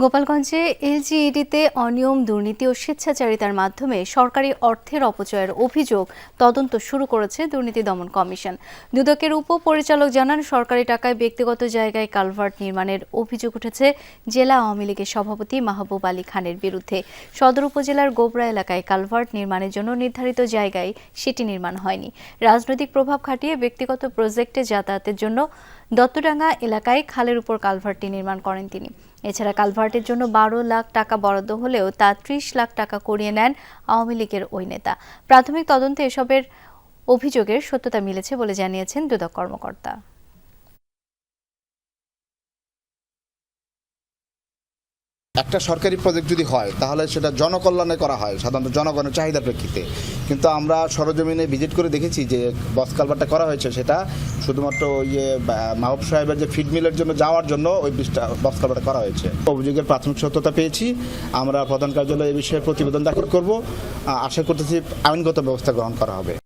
গোপালগঞ্জে এলজিইডিতে অনিয়ম, দুর্নীতি ও স্বেচ্ছাচারিতার মাধ্যমে সরকারি অর্থের অপচয়ের অভিযোগ তদন্ত শুরু করেছে দুর্নীতি দমন কমিশন। দুদকের উপপরিচালক জানান, সরকারি টাকায় ব্যক্তিগত জায়গায় কালভার্ট নির্মাণের অভিযোগ উঠেছে জেলা আওয়ামী লীগের সভাপতি মাহবুব আলী খানের বিরুদ্ধে। সদর উপজেলার গোবরা এলাকায় কালভার্ট নির্মাণের জন্য নির্ধারিত জায়গায় সেটি নির্মাণ হয়নি। রাজনৈতিক প্রভাব খাটিয়ে ব্যক্তিগত প্রজেক্টে যাতায়াতের জন্য দত্তডাঙ্গা এলাকায় খালের উপর কালভার্টটি নির্মাণ করেন তিনি। এছাড়া কালভার্টের জন্য বারো লাখ টাকা বরাদ্দ হলেও তা ত্রিশ লাখ টাকা করিয়ে নেন আওয়ামী লীগের ওই নেতা। প্রাথমিক তদন্তে এসবের অভিযোগের সত্যতা মিলেছে বলে জানিয়েছেন দুদক কর্মকর্তা। একটা সরকারি প্রজেক্ট যদি হয়, তাহলে সেটা জনকল্যাণে করা হয়, সাধারণত জনগণের চাহিদার প্রেক্ষিতে। কিন্তু আমরা সরজমিনে ভিজিট করে দেখেছি যে বস কালভারটা করা হয়েছে, সেটা শুধুমাত্র ইয়ে বা- মাহবুব সাহেবের যে ফিড মিলের জন্য যাওয়ার জন্য ওই বিষটা বস কালভারটা করা হয়েছে। অভিযোগের প্রাথমিক সত্যতা পেয়েছি। আমরা প্রধান কার্যালয়ে এই বিষয়ে প্রতিবেদন দাখিল করব। আশা করতেছি আইনগত ব্যবস্থা গ্রহণ করা হবে।